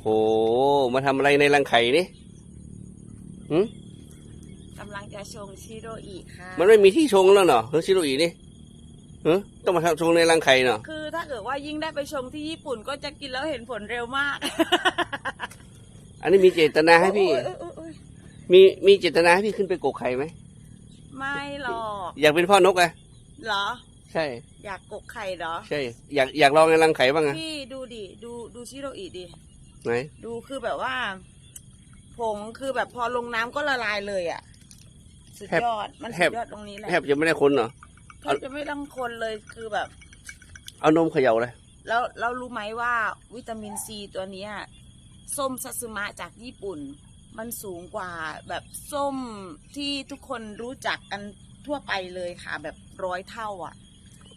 โห มาทำอะไรในรังไข่นี่หืมกำลังจะชงชิโรอิค่ะ มันไม่มีที่ชงแล้วเนาะเฮ้ยชิโรอีนี่เฮ้ยต้องมาทำชงในรังไข่เนาะคือถ้าเกิดว่ายิ่งได้ไปชงที่ญี่ปุ่นก็จะกินแล้วเห็นผลเร็วมาก อันนี้มีเจตนาให้พี่โอ้ยโอ้ยโอ้ยโอ้ยมีมีเจตนาให้พี่ขึ้นไปกกไข่ไหม ไม่หรอก อยากเป็นพ่อนกอะเหรอ ใช่ อยากกกไข่เหรอ ใช่ อยากอยากลองในรังไข่บ้างอะพี่ดูดิ ดูดูชิโรอิดิ ไหนดูคือแบบว่า ผงคือแบบพอลงน้ำก็ละลายเลยอะ สุดยอด มันสุดยอดตรงนี้แหละแทบจะไม่ได้คนเนาะแทบจะไม่ต้องคนเลยคือแบบ เอานมเขย่าเลย แล้วเรารู้ไหมว่าวิตามินซีตัวเนี้ยส้มซัตสึมะจากญี่ปุ่น มันสูงกว่าแบบส้มที่ทุกคนรู้จักกันทั่วไปเลยค่ะ แบบร้อยเท่าอะ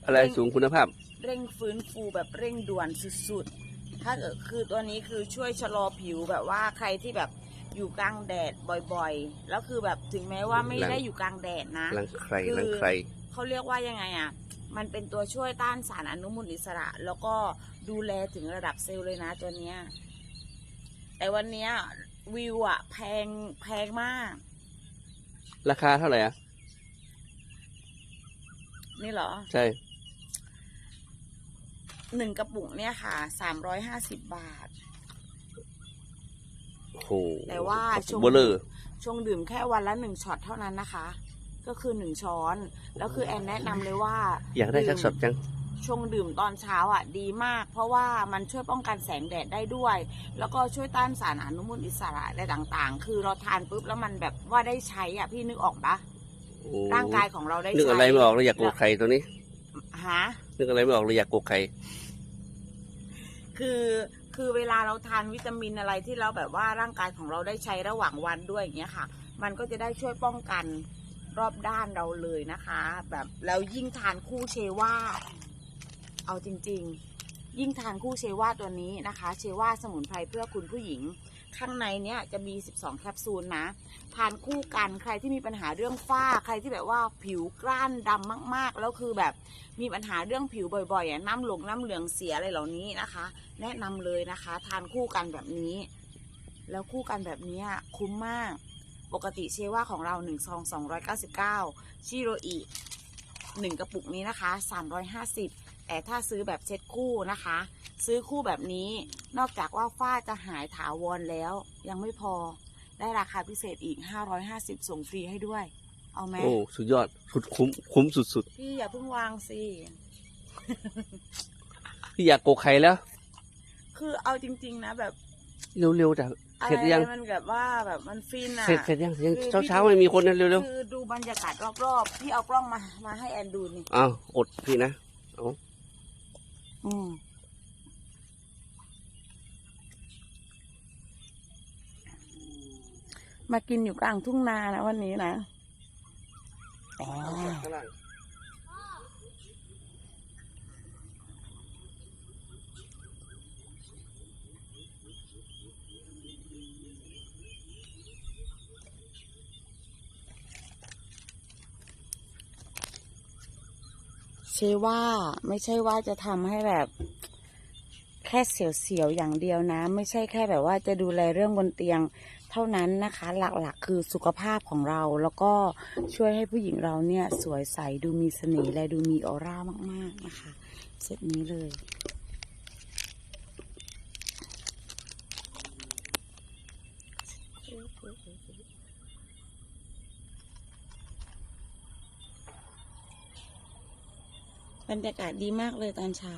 อะไรสูงคุณภาพ เร่งฟื้นฟูแบบเร่งด่วนสุดๆ ถ้าเกิดคือตัวนี้คือช่วยชะลอผิวแบบว่าใครที่แบบอยู่กลางแดดบ่อยๆ แล้วคือแบบถึงแม้ว่าไม่หลังได้อยู่กลางแดดนะรังไข่คือรังไข่เขาเรียกว่ายังไงอะ มันเป็นตัวช่วยต้านสารอนุมูลอิสระ แล้วก็ดูแลถึงระดับเซลล์เลยนะตัวเนี้ย แต่วันเนี้ยวิวอะแพงแพงมาก ราคาเท่าไหร่อะนี่เหรอ ใช่ หนึ่งกระปุกเนี่ยค่ะสามร้อยห้าสิบบาท โอ้โหแต่ว่าชงเบลเลอร์ชงดื่มแค่วันละหนึ่งช็อตเท่านั้นนะคะ ก็คือหนึ่งช้อน แล้วคือแอนแนะนำเลยว่าอยากได้สักช็อตจัง ชงดื่มตอนเช้าอะดีมาก เพราะว่ามันช่วยป้องกันแสงแดดได้ด้วย แล้วก็ช่วยต้านสารอนุมูลอิสระอะไรต่างๆ คือเราทานปุ๊บแล้วมันแบบว่าได้ใช้อะพี่นึกออกปะโอ้ร่างกายของเราได้ใช้นึกอะไรไม่ออกเลยอยากกกไข่ตัวนี้ ฮะ นึกอะไรไม่ออกเลยอยากกกไข่คือคือเวลาเราทานวิตามินอะไรที่เราแบบว่าร่างกายของเราได้ใช้ระหว่างวันด้วยอย่างเงี้ยค่ะ มันก็จะได้ช่วยป้องกันรอบด้านเราเลยนะคะ แบบแล้วยิ่งทานคู่เชว่า เอาจริง ๆ ยิ่งทานคู่เชว่าตัวนี้นะคะ เชว่าสมุนไพรเพื่อคุณผู้หญิง ข้างในเนี้ยจะมี 12 แคปซูลนะ ทานคู่กันใครที่มีปัญหาเรื่องฝ้า ใครที่แบบว่าผิวกร้านดำมาก ๆ แล้วคือแบบมีปัญหาเรื่องผิวบ่อยๆอะน้ำหลงน้ำเหลืองเสียอะไรเหล่านี้นะคะ แนะนำเลยนะคะ ทานคู่กันแบบนี้ แล้วคู่กันแบบนี้คุ้มมาก ปกติเชว่าของเรา1ซอง299 ชิโรอิหนึ่งกระปุกนี้นะคะ 350 แต่ถ้าซื้อแบบเซ็ตคู่นะคะ ซื้อคู่แบบนี้นอกจากว่าฝ้าจะหายถาวรแล้ว ยังไม่พอได้ราคาพิเศษอีก 550 ส่งฟรีให้ด้วย เอาไหมโอ้สุดยอดสุดคุ้มคุ้มสุดพี่อย่าเพิ่งวางสิ ๆพี่อยากกกไข่แล้ว คือเอาจริง ๆ นะแบบเร็วๆจ้ะอะเสร็จไรยังมันแบบว่าแบบมันฟินอะ เสร็จเสร็จยังยังคือ เช้าพี่เช้าๆไม่มีคนนะเร็วคือดูบรรยากาศรอบๆพี่เอากล้องมามาให้แอนดูนี่ ๆอ้าวอดพี่นะเอา อืมมากินอยู่กลางทุ่งนานะวันนี้นะอ๋อ ข้างล่าง ใช่ว่าไม่ใช่ว่าจะทำให้แบบแค่เสียวๆอย่างเดียวนะ ไม่ใช่แค่แบบว่าจะดูแลเรื่องบนเตียงเท่านั้นนะคะ หลักๆ คือสุขภาพของเราแล้วก็ช่วยให้ผู้หญิงเราเนี่ย สวยใสดูมีเสน่ห์และดูมีออร่ามากๆนะคะเซตนี้เลย บรรยากาศดีมากเลยตอนเช้า